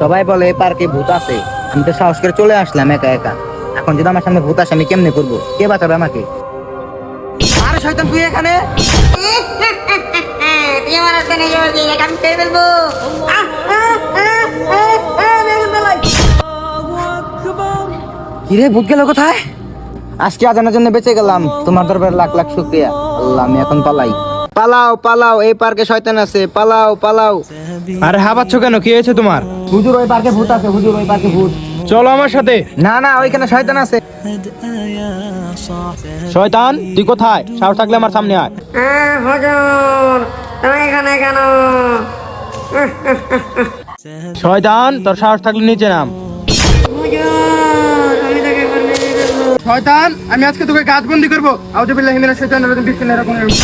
সবাই বলে এই পার্কে ভূত আছে। আমি তো সাহস করে চলে আসলাম একা একা। এখন যদি আমার সামনে ভূত আসে আমি কেমনে করব? কে বাঁচাবে আমাকে? আরে শয়তান তুই এখানে? তুই আমার হাতে নিয়ে আমি পেয়ে ফেলব। কিরে ভূত গেল কোথায়? আজকে আজানের জন্য বেঁচে গেলাম। তোমার দরবারে লাখ লাখ শুক্রিয়া। আল্লাহ আমি এখন পালাই। পালাও পালাও এই পার্কে শয়তান আছে। পালাও পালাও। আরে হাবাচ্ছ কেন? কি হয়েছে তোমার? হুজুর ওই পার্কে ভূত আছে হুজুর ওই পার্কে ভূত। চলো আমার সাথে। না না ওইখানে শয়তান আছে। শয়তান তুই কোথায়? সাহস থাকলে আমার সামনে আয়। হুজুর তুমি এখানে কেন? শয়তান তোর সাহস থাকলে নিচে নাম। শয়তান আমি আজকে তোকে কাজ বন্দি করব। আউজুবিল্লাহি মিনাশ শাইতানির রাজিম বিসমিল্লাহির রহমানির রহিম।